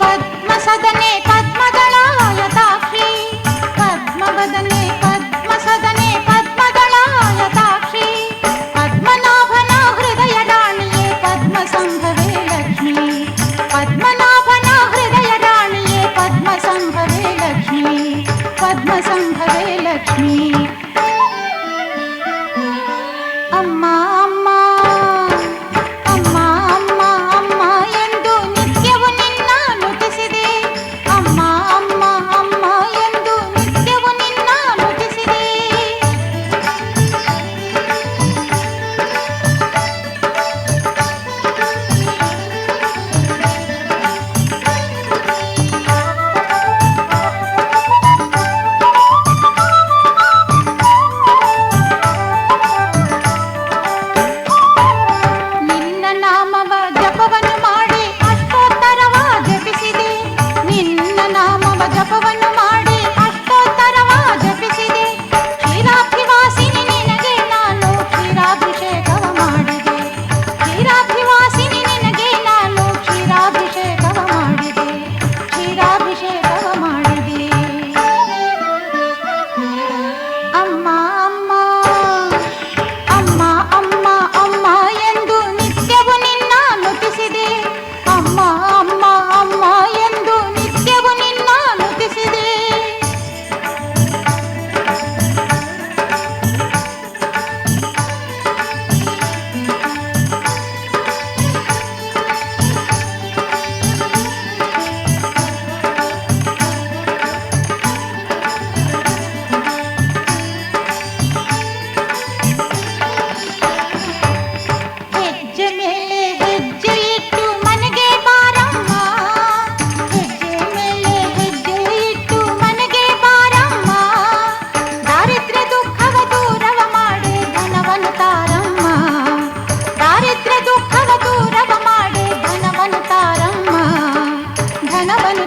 पद्मसदने पद्मदलायताक्षी पद्मवदने கணவன்